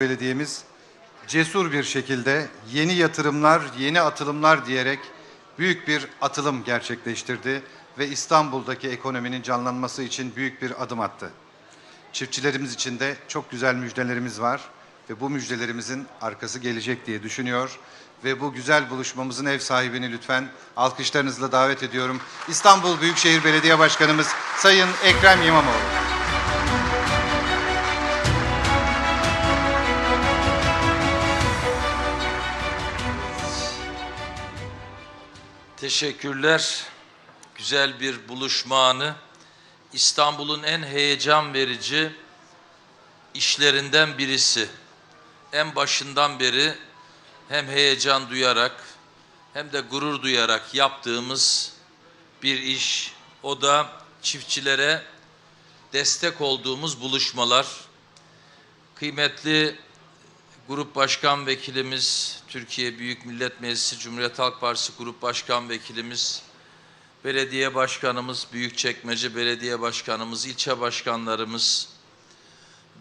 Belediyemiz cesur bir şekilde yeni yatırımlar, yeni atılımlar diyerek büyük bir atılım gerçekleştirdi ve İstanbul'daki ekonominin canlanması için büyük bir adım attı. Çiftçilerimiz için de çok güzel müjdelerimiz var ve bu müjdelerimizin arkası gelecek diye düşünüyor ve bu güzel buluşmamızın ev sahibini lütfen alkışlarınızla davet ediyorum. İstanbul Büyükşehir Belediye Başkanımız Sayın Ekrem İmamoğlu. Teşekkürler. Güzel bir buluşma anı. İstanbul'un en heyecan verici işlerinden birisi. En başından beri hem heyecan duyarak hem de gurur duyarak yaptığımız bir iş. O da çiftçilere destek olduğumuz buluşmalar. Kıymetli Grup Başkan Vekilimiz, Türkiye Büyük Millet Meclisi Cumhuriyet Halk Partisi Grup Başkan Vekilimiz, Belediye Başkanımız, Büyükçekmece Belediye Başkanımız, ilçe başkanlarımız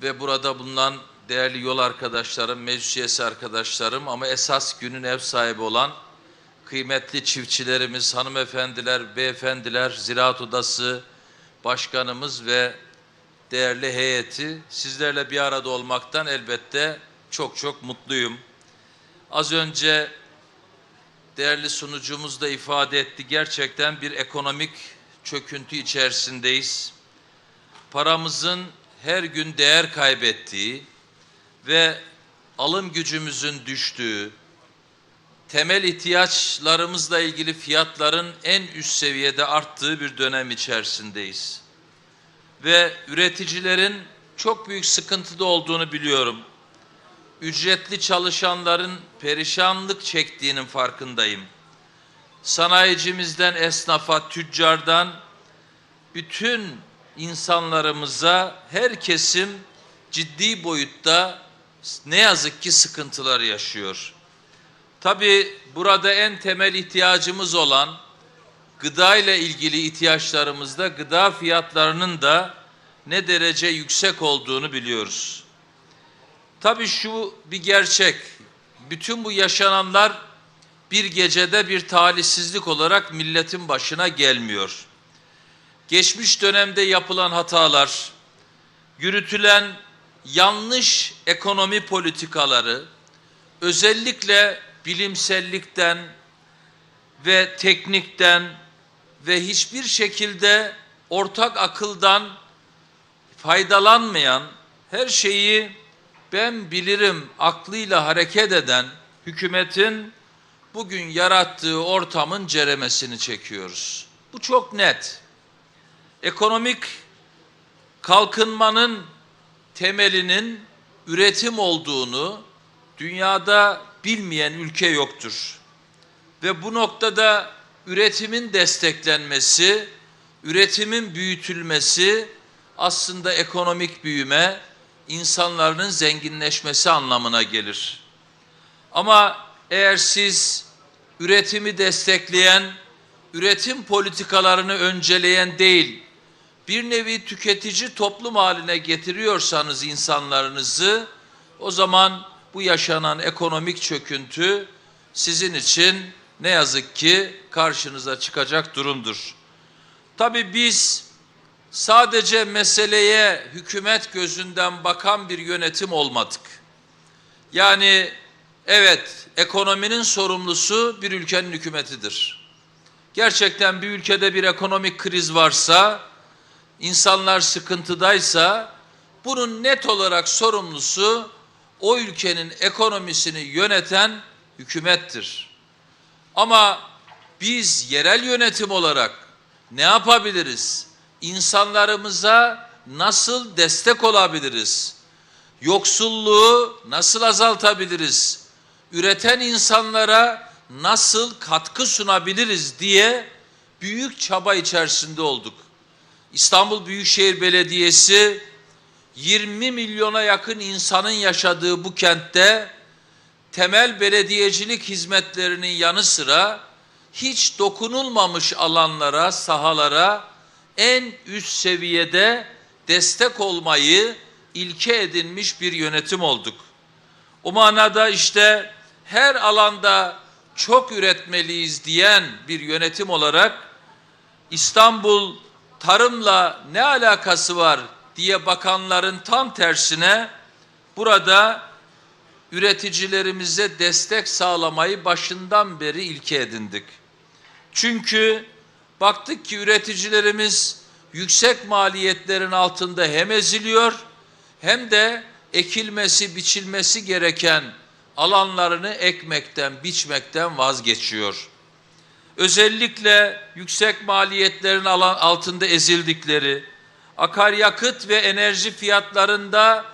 ve burada bulunan değerli yol arkadaşlarım, meclis üyesi arkadaşlarım ama esas günün ev sahibi olan kıymetli çiftçilerimiz, hanımefendiler, beyefendiler, Ziraat Odası Başkanımız ve değerli heyeti sizlerle bir arada olmaktan elbette çok çok mutluyum. Az önce değerli sunucumuz da ifade etti. Gerçekten bir ekonomik çöküntü içerisindeyiz. Paramızın her gün değer kaybettiği ve alım gücümüzün düştüğü, temel ihtiyaçlarımızla ilgili fiyatların en üst seviyede arttığı bir dönem içerisindeyiz. Ve üreticilerin çok büyük sıkıntıda olduğunu biliyorum ücretli çalışanların perişanlık çektiğinin farkındayım. Sanayicimizden esnafa, tüccardan bütün insanlarımıza her kesim ciddi boyutta ne yazık ki sıkıntılar yaşıyor. Tabi burada en temel ihtiyacımız olan gıda ile ilgili ihtiyaçlarımızda gıda fiyatlarının da ne derece yüksek olduğunu biliyoruz. Tabii şu bir gerçek. Bütün bu yaşananlar bir gecede bir talihsizlik olarak milletin başına gelmiyor. Geçmiş dönemde yapılan hatalar, yürütülen yanlış ekonomi politikaları, özellikle bilimsellikten ve teknikten ve hiçbir şekilde ortak akıldan faydalanmayan her şeyi ben bilirim aklıyla hareket eden hükümetin bugün yarattığı ortamın ceremesini çekiyoruz. Bu çok net. Ekonomik kalkınmanın temelinin üretim olduğunu dünyada bilmeyen ülke yoktur. Ve bu noktada üretimin desteklenmesi, üretimin büyütülmesi aslında ekonomik büyüme, insanların zenginleşmesi anlamına gelir. Ama eğer siz üretimi destekleyen, üretim politikalarını önceleyen değil, bir nevi tüketici toplum haline getiriyorsanız insanlarınızı, o zaman bu yaşanan ekonomik çöküntü sizin için ne yazık ki karşınıza çıkacak durumdur. Tabii biz sadece meseleye hükümet gözünden bakan bir yönetim olmadık. Yani evet ekonominin sorumlusu bir ülkenin hükümetidir. Gerçekten bir ülkede bir ekonomik kriz varsa, insanlar sıkıntıdaysa bunun net olarak sorumlusu o ülkenin ekonomisini yöneten hükümettir. Ama biz yerel yönetim olarak ne yapabiliriz? İnsanlarımıza nasıl destek olabiliriz? Yoksulluğu nasıl azaltabiliriz? Üreten insanlara nasıl katkı sunabiliriz diye büyük çaba içerisinde olduk. İstanbul Büyükşehir Belediyesi 20 milyona yakın insanın yaşadığı bu kentte temel belediyecilik hizmetlerinin yanı sıra hiç dokunulmamış alanlara, sahalara en üst seviyede destek olmayı ilke edinmiş bir yönetim olduk. O manada işte her alanda çok üretmeliyiz diyen bir yönetim olarak İstanbul tarımla ne alakası var diye bakanların tam tersine burada üreticilerimize destek sağlamayı başından beri ilke edindik. Çünkü baktık ki üreticilerimiz yüksek maliyetlerin altında hem eziliyor hem de ekilmesi, biçilmesi gereken alanlarını ekmekten, biçmekten vazgeçiyor. Özellikle yüksek maliyetlerin alan altında ezildikleri, akaryakıt ve enerji fiyatlarında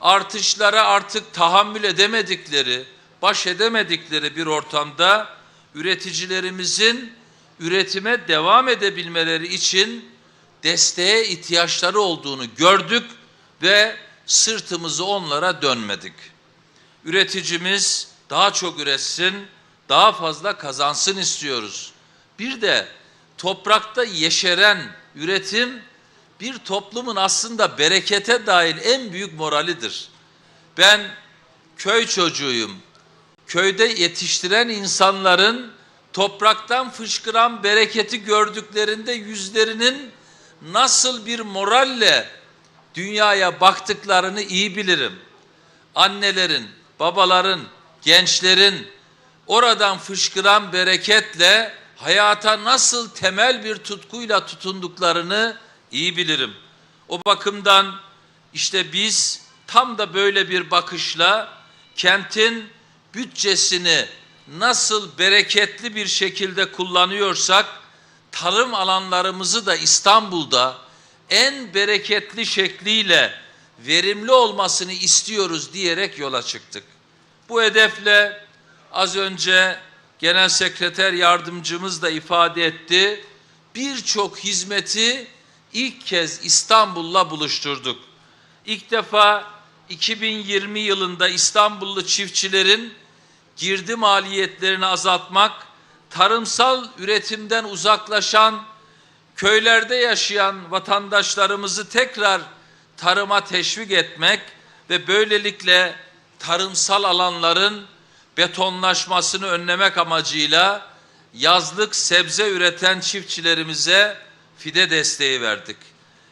artışlara artık tahammül edemedikleri, baş edemedikleri bir ortamda üreticilerimizin üretime devam edebilmeleri için desteğe ihtiyaçları olduğunu gördük ve sırtımızı onlara dönmedik. Üreticimiz daha çok üretsin, daha fazla kazansın istiyoruz. Bir de toprakta yeşeren üretim bir toplumun aslında berekete dair en büyük moralidir. Ben köy çocuğuyum. Köyde yetiştiren insanların topraktan fışkıran bereketi gördüklerinde yüzlerinin nasıl bir moralle dünyaya baktıklarını iyi bilirim. Annelerin, babaların, gençlerin oradan fışkıran bereketle hayata nasıl temel bir tutkuyla tutunduklarını iyi bilirim. O bakımdan işte biz tam da böyle bir bakışla kentin bütçesini nasıl bereketli bir şekilde kullanıyorsak tarım alanlarımızı da İstanbul'da en bereketli şekliyle verimli olmasını istiyoruz diyerek yola çıktık. Bu hedefle az önce Genel Sekreter Yardımcımız da ifade etti. Birçok hizmeti ilk kez İstanbul'la buluşturduk. İlk defa 2020 yılında İstanbullu çiftçilerin girdi maliyetlerini azaltmak, tarımsal üretimden uzaklaşan, köylerde yaşayan vatandaşlarımızı tekrar tarıma teşvik etmek ve böylelikle tarımsal alanların betonlaşmasını önlemek amacıyla yazlık sebze üreten çiftçilerimize fide desteği verdik.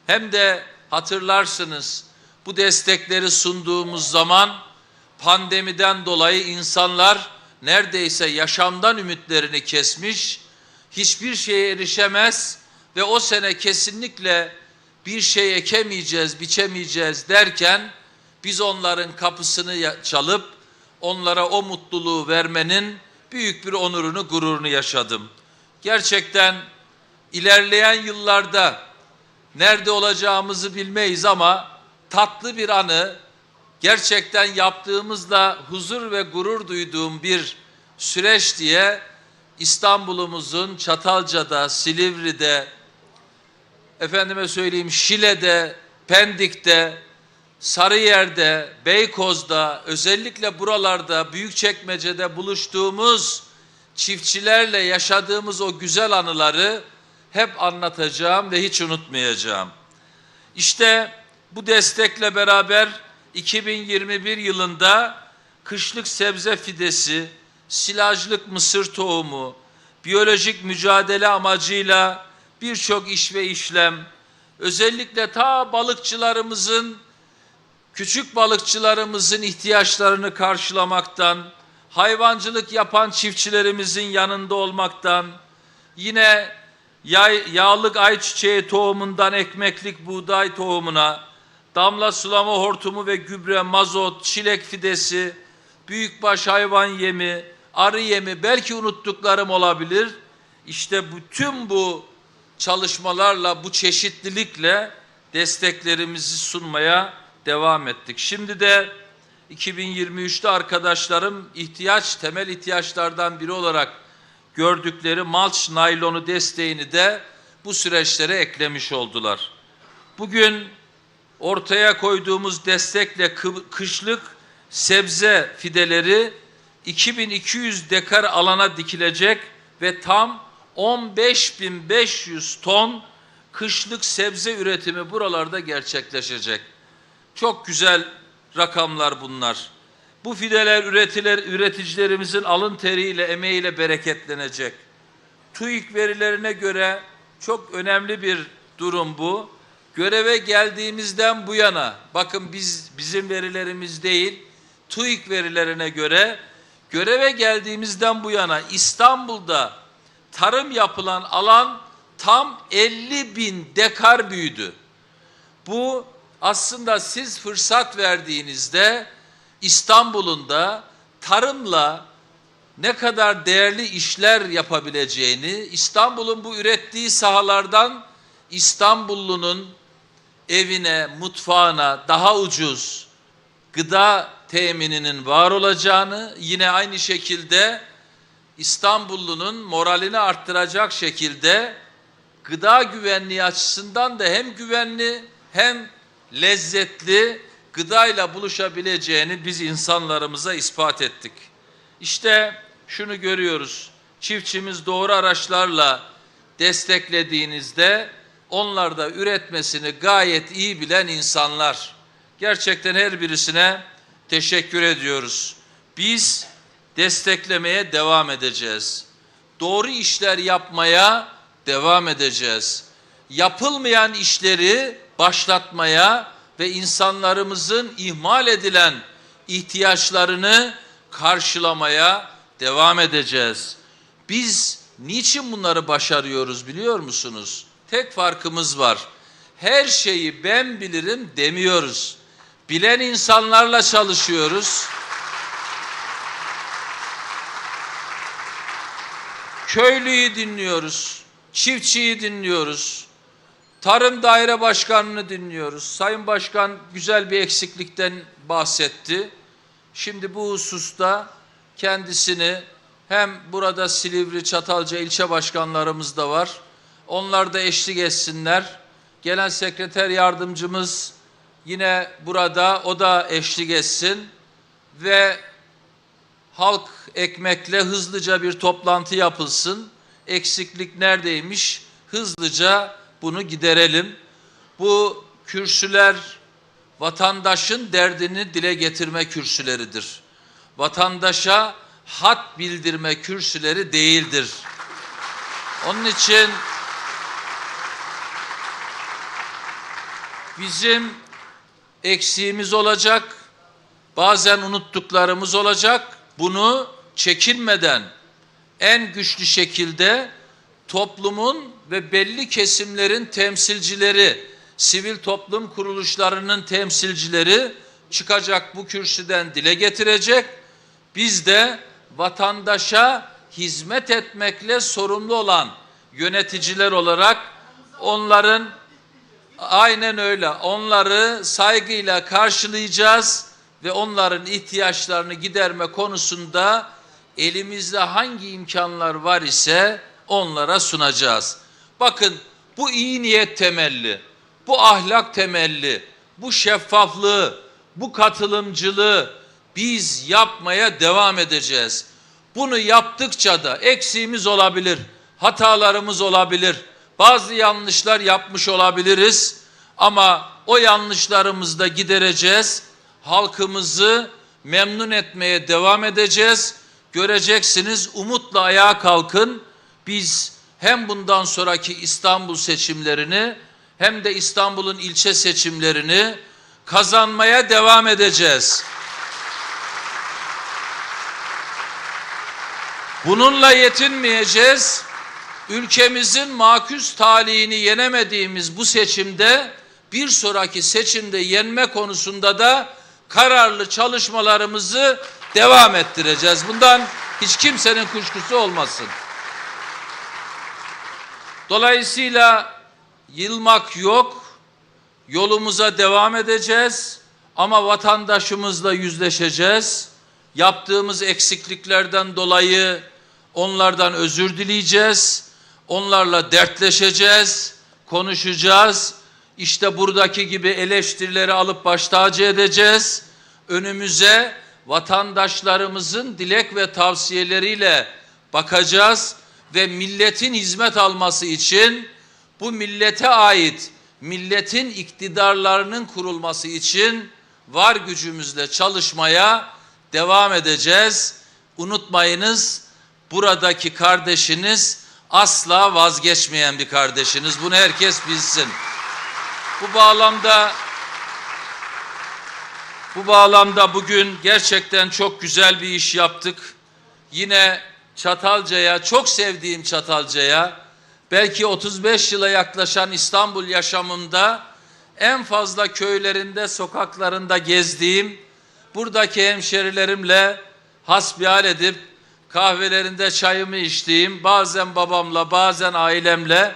Hem de hatırlarsınız bu destekleri sunduğumuz zaman pandemiden dolayı insanlar neredeyse yaşamdan ümitlerini kesmiş, hiçbir şeye erişemez ve o sene kesinlikle bir şey ekemeyeceğiz, biçemeyeceğiz derken biz onların kapısını çalıp onlara o mutluluğu vermenin büyük bir onurunu, gururunu yaşadım. Gerçekten ilerleyen yıllarda nerede olacağımızı bilmeyiz ama tatlı bir anı gerçekten yaptığımızda huzur ve gurur duyduğum bir süreç diye İstanbul'umuzun Çatalca'da, Silivri'de, efendime söyleyeyim Şile'de, Pendik'te, Sarıyer'de, Beykoz'da, özellikle buralarda, Büyükçekmece'de buluştuğumuz çiftçilerle yaşadığımız o güzel anıları hep anlatacağım ve hiç unutmayacağım. İşte bu destekle beraber 2021 yılında kışlık sebze fidesi, silajlık mısır tohumu, biyolojik mücadele amacıyla birçok iş ve işlem, özellikle ta balıkçılarımızın, küçük balıkçılarımızın ihtiyaçlarını karşılamaktan, hayvancılık yapan çiftçilerimizin yanında olmaktan, yine yağlık ayçiçeği tohumundan ekmeklik buğday tohumuna, damla sulama hortumu ve gübre, mazot, çilek fidesi, büyükbaş hayvan yemi, arı yemi belki unuttuklarım olabilir. İşte bütün bu çalışmalarla, bu çeşitlilikle desteklerimizi sunmaya devam ettik. Şimdi de 2023'te arkadaşlarım ihtiyaç, temel ihtiyaçlardan biri olarak gördükleri malç naylonu desteğini de bu süreçlere eklemiş oldular. Bugün ortaya koyduğumuz destekle kı- kışlık sebze fideleri 2200 dekar alana dikilecek ve tam 15500 ton kışlık sebze üretimi buralarda gerçekleşecek. Çok güzel rakamlar bunlar. Bu fideler üretiler, üreticilerimizin alın teriyle, emeğiyle bereketlenecek. TÜİK verilerine göre çok önemli bir durum bu. Göreve geldiğimizden bu yana, bakın biz bizim verilerimiz değil, TÜİK verilerine göre göreve geldiğimizden bu yana İstanbul'da tarım yapılan alan tam 50 bin dekar büyüdü. Bu aslında siz fırsat verdiğinizde İstanbul'un da tarımla ne kadar değerli işler yapabileceğini, İstanbul'un bu ürettiği sahalardan İstanbullunun evine, mutfağına daha ucuz gıda temininin var olacağını, yine aynı şekilde İstanbullunun moralini arttıracak şekilde gıda güvenliği açısından da hem güvenli hem lezzetli gıdayla buluşabileceğini biz insanlarımıza ispat ettik. İşte şunu görüyoruz. Çiftçimiz doğru araçlarla desteklediğinizde onlar da üretmesini gayet iyi bilen insanlar. Gerçekten her birisine teşekkür ediyoruz. Biz desteklemeye devam edeceğiz. Doğru işler yapmaya devam edeceğiz. Yapılmayan işleri başlatmaya ve insanlarımızın ihmal edilen ihtiyaçlarını karşılamaya devam edeceğiz. Biz niçin bunları başarıyoruz biliyor musunuz? Tek farkımız var. Her şeyi ben bilirim demiyoruz. Bilen insanlarla çalışıyoruz. Köylüyü dinliyoruz, çiftçiyi dinliyoruz, Tarım Daire Başkanı'nı dinliyoruz. Sayın Başkan güzel bir eksiklikten bahsetti. Şimdi bu hususta kendisini hem burada Silivri, Çatalca ilçe başkanlarımız da var. Onlar da eşlik etsinler. Genel sekreter yardımcımız yine burada, o da eşlik etsin. Ve halk ekmekle hızlıca bir toplantı yapılsın. Eksiklik neredeymiş? Hızlıca bunu giderelim. Bu kürsüler vatandaşın derdini dile getirme kürsüleridir. Vatandaşa hat bildirme kürsüleri değildir. Onun için bizim eksiğimiz olacak, bazen unuttuklarımız olacak. Bunu çekinmeden en güçlü şekilde toplumun ve belli kesimlerin temsilcileri, sivil toplum kuruluşlarının temsilcileri çıkacak bu kürsüden dile getirecek. Biz de vatandaşa hizmet etmekle sorumlu olan yöneticiler olarak onların aynen öyle onları saygıyla karşılayacağız ve onların ihtiyaçlarını giderme konusunda elimizde hangi imkanlar var ise onlara sunacağız. Bakın bu iyi niyet temelli, bu ahlak temelli, bu şeffaflığı, bu katılımcılığı biz yapmaya devam edeceğiz. Bunu yaptıkça da eksiğimiz olabilir, hatalarımız olabilir, bazı yanlışlar yapmış olabiliriz ama o yanlışlarımızı da gidereceğiz. Halkımızı memnun etmeye devam edeceğiz. Göreceksiniz umutla ayağa kalkın. Biz hem bundan sonraki İstanbul seçimlerini hem de İstanbul'un ilçe seçimlerini kazanmaya devam edeceğiz. Bununla yetinmeyeceğiz. Ülkemizin maküs talihini yenemediğimiz bu seçimde bir sonraki seçimde yenme konusunda da kararlı çalışmalarımızı devam ettireceğiz. Bundan hiç kimsenin kuşkusu olmasın. Dolayısıyla yılmak yok, yolumuza devam edeceğiz ama vatandaşımızla yüzleşeceğiz. Yaptığımız eksikliklerden dolayı onlardan özür dileyeceğiz, onlarla dertleşeceğiz, konuşacağız. İşte buradaki gibi eleştirileri alıp baş tacı edeceğiz. Önümüze vatandaşlarımızın dilek ve tavsiyeleriyle bakacağız ve milletin hizmet alması için bu millete ait milletin iktidarlarının kurulması için var gücümüzle çalışmaya devam edeceğiz. Unutmayınız buradaki kardeşiniz asla vazgeçmeyen bir kardeşiniz. Bunu herkes bilsin. Bu bağlamda bu bağlamda bugün gerçekten çok güzel bir iş yaptık. Yine Çatalca'ya, çok sevdiğim Çatalca'ya, belki 35 yıla yaklaşan İstanbul yaşamımda en fazla köylerinde, sokaklarında gezdiğim, buradaki hemşerilerimle hasbihal edip kahvelerinde çayımı içtiğim, bazen babamla, bazen ailemle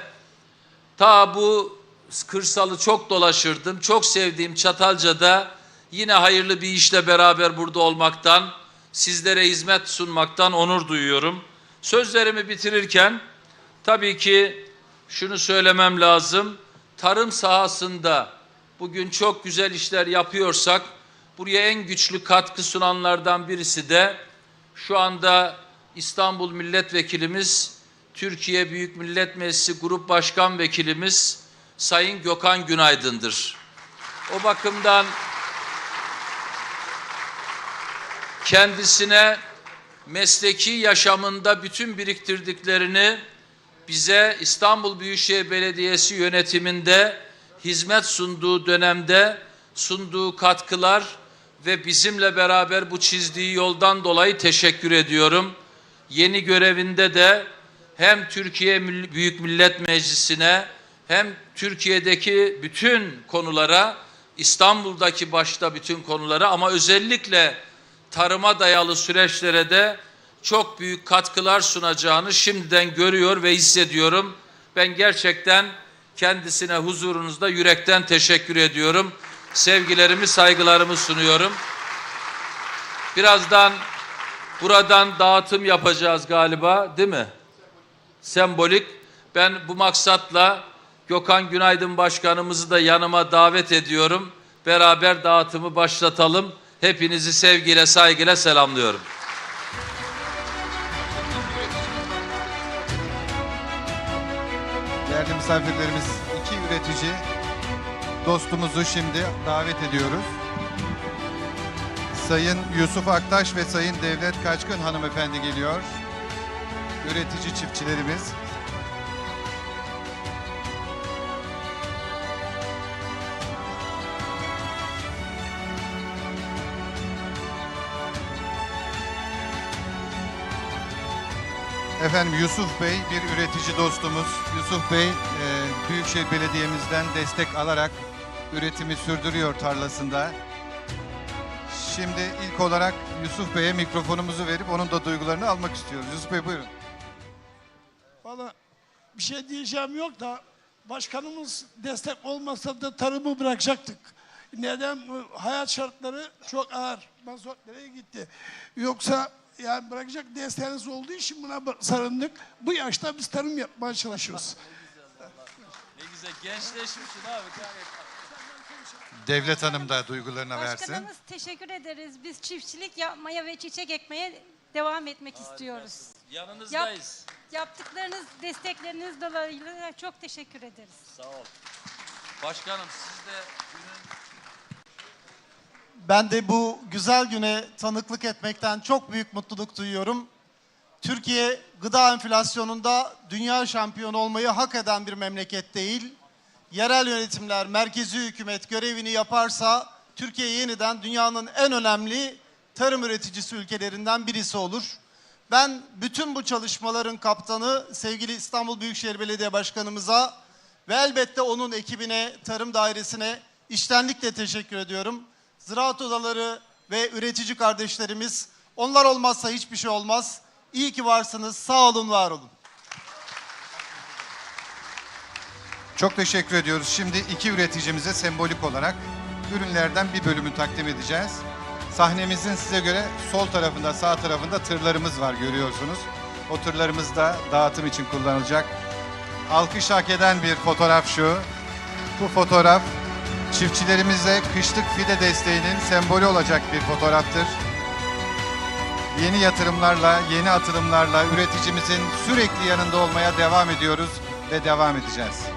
Ta bu kırsalı çok dolaşırdım. Çok sevdiğim Çatalca'da yine hayırlı bir işle beraber burada olmaktan, sizlere hizmet sunmaktan onur duyuyorum. Sözlerimi bitirirken tabii ki şunu söylemem lazım. Tarım sahasında bugün çok güzel işler yapıyorsak buraya en güçlü katkı sunanlardan birisi de şu anda İstanbul Milletvekilimiz Türkiye Büyük Millet Meclisi Grup Başkan Vekilimiz Sayın Gökhan Günaydın'dır. O bakımdan kendisine mesleki yaşamında bütün biriktirdiklerini bize İstanbul Büyükşehir Belediyesi yönetiminde hizmet sunduğu dönemde sunduğu katkılar ve bizimle beraber bu çizdiği yoldan dolayı teşekkür ediyorum. Yeni görevinde de hem Türkiye Büyük Millet Meclisi'ne hem Türkiye'deki bütün konulara, İstanbul'daki başta bütün konulara ama özellikle tarıma dayalı süreçlere de çok büyük katkılar sunacağını şimdiden görüyor ve hissediyorum. Ben gerçekten kendisine huzurunuzda yürekten teşekkür ediyorum. Sevgilerimi, saygılarımı sunuyorum. Birazdan buradan dağıtım yapacağız galiba, değil mi? sembolik. Ben bu maksatla Gökhan Günaydın Başkanımızı da yanıma davet ediyorum. Beraber dağıtımı başlatalım. Hepinizi sevgiyle, saygıyla selamlıyorum. Değerli misafirlerimiz, iki üretici dostumuzu şimdi davet ediyoruz. Sayın Yusuf Aktaş ve Sayın Devlet Kaçkın hanımefendi geliyor. Üretici çiftçilerimiz. Efendim Yusuf Bey bir üretici dostumuz. Yusuf Bey e, Büyükşehir Belediye'mizden destek alarak üretimi sürdürüyor tarlasında. Şimdi ilk olarak Yusuf Bey'e mikrofonumuzu verip onun da duygularını almak istiyoruz. Yusuf Bey buyurun. Valla bir şey diyeceğim yok da başkanımız destek olmasa da tarımı bırakacaktık. Neden? Hayat şartları çok ağır. Mazot nereye gitti? Yoksa yani bırakacak desteğiniz olduğu için buna sarıldık. Bu yaşta biz tarım yapmaya çalışıyoruz. Ne güzel gençleşmişsin abi. Devlet Hanım da duygularını versin. Başkanımız teşekkür ederiz. Biz çiftçilik yapmaya ve çiçek ekmeye devam etmek istiyoruz. Yap, Yanınızdayız. yaptıklarınız, destekleriniz dolayısıyla çok teşekkür ederiz. Sağ ol. Başkanım siz de günün Ben de bu güzel güne tanıklık etmekten çok büyük mutluluk duyuyorum. Türkiye gıda enflasyonunda dünya şampiyonu olmayı hak eden bir memleket değil. Yerel yönetimler, merkezi hükümet görevini yaparsa Türkiye yeniden dünyanın en önemli tarım üreticisi ülkelerinden birisi olur. Ben bütün bu çalışmaların kaptanı sevgili İstanbul Büyükşehir Belediye Başkanımıza ve elbette onun ekibine, tarım dairesine iştenlikle teşekkür ediyorum. Ziraat odaları ve üretici kardeşlerimiz, onlar olmazsa hiçbir şey olmaz. İyi ki varsınız, sağ olun, var olun. Çok teşekkür ediyoruz. Şimdi iki üreticimize sembolik olarak ürünlerden bir bölümü takdim edeceğiz. Sahnemizin size göre sol tarafında, sağ tarafında tırlarımız var görüyorsunuz. O tırlarımız da dağıtım için kullanılacak. Alkış hak eden bir fotoğraf şu. Bu fotoğraf çiftçilerimize kışlık fide desteğinin sembolü olacak bir fotoğraftır. Yeni yatırımlarla, yeni atılımlarla üreticimizin sürekli yanında olmaya devam ediyoruz ve devam edeceğiz.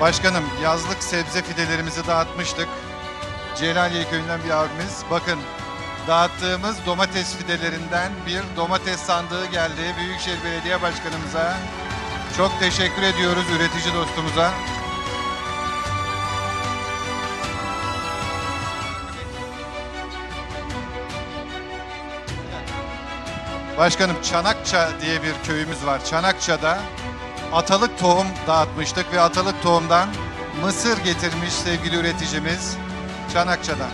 Başkanım yazlık sebze fidelerimizi dağıtmıştık. Celaliye köyünden bir abimiz. Bakın dağıttığımız domates fidelerinden bir domates sandığı geldi Büyükşehir Belediye Başkanımıza. Çok teşekkür ediyoruz üretici dostumuza. Başkanım Çanakça diye bir köyümüz var. Çanakça'da atalık tohum dağıtmıştık ve atalık tohumdan mısır getirmiş sevgili üreticimiz Çanakça'dan.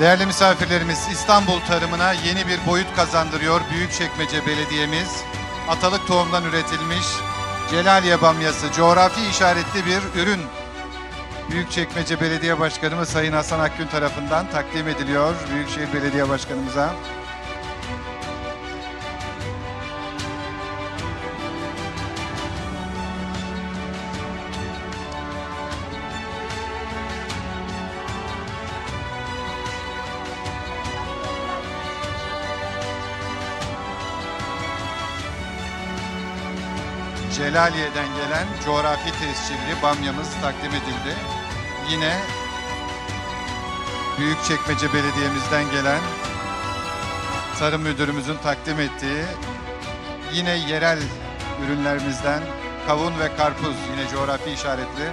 Değerli misafirlerimiz İstanbul tarımına yeni bir boyut kazandırıyor Büyükçekmece Belediye'miz. Atalık tohumdan üretilmiş Celaliye bamyası coğrafi işaretli bir ürün. Büyükçekmece Belediye Başkanımız Sayın Hasan Akgün tarafından takdim ediliyor Büyükşehir Belediye Başkanımıza. Celaliye'den gelen coğrafi tescilli bamyamız takdim edildi. Yine Büyükçekmece Belediye'mizden gelen Tarım Müdürümüzün takdim ettiği yine yerel ürünlerimizden kavun ve karpuz yine coğrafi işaretli.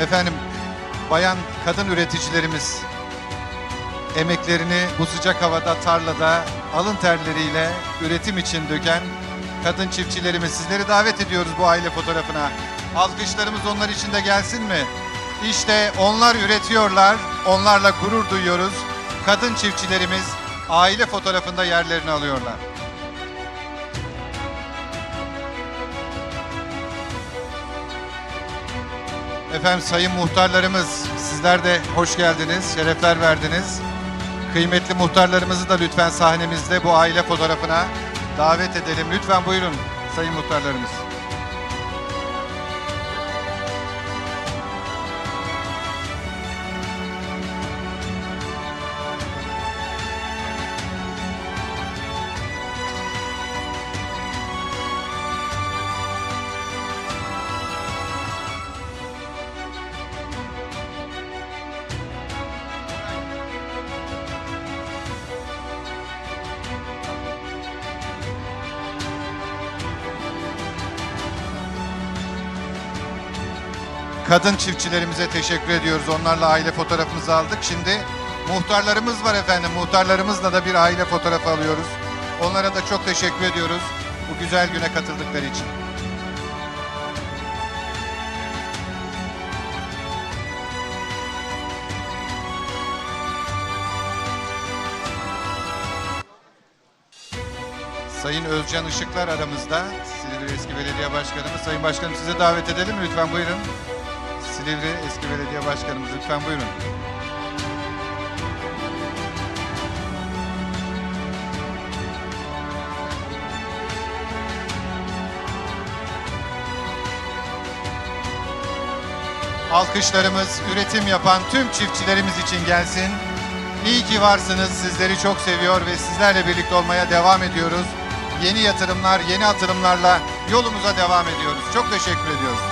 Efendim bayan kadın üreticilerimiz emeklerini bu sıcak havada tarlada alın terleriyle üretim için döken kadın çiftçilerimiz sizleri davet ediyoruz bu aile fotoğrafına. Alkışlarımız onlar için de gelsin mi? İşte onlar üretiyorlar, onlarla gurur duyuyoruz. Kadın çiftçilerimiz aile fotoğrafında yerlerini alıyorlar. Efendim sayın muhtarlarımız sizler de hoş geldiniz, şerefler verdiniz. Kıymetli muhtarlarımızı da lütfen sahnemizde bu aile fotoğrafına davet edelim. Lütfen buyurun sayın muhtarlarımız. Kadın çiftçilerimize teşekkür ediyoruz. Onlarla aile fotoğrafımızı aldık. Şimdi muhtarlarımız var efendim. Muhtarlarımızla da bir aile fotoğrafı alıyoruz. Onlara da çok teşekkür ediyoruz bu güzel güne katıldıkları için. Sayın Özcan Işıklar aramızda. Silivri Eski Belediye Başkanımız. Sayın Başkanım size davet edelim? Lütfen buyurun. Silivri Eski Belediye Başkanımız lütfen buyurun. Alkışlarımız üretim yapan tüm çiftçilerimiz için gelsin. İyi ki varsınız. Sizleri çok seviyor ve sizlerle birlikte olmaya devam ediyoruz. Yeni yatırımlar, yeni atılımlarla yolumuza devam ediyoruz. Çok teşekkür ediyoruz.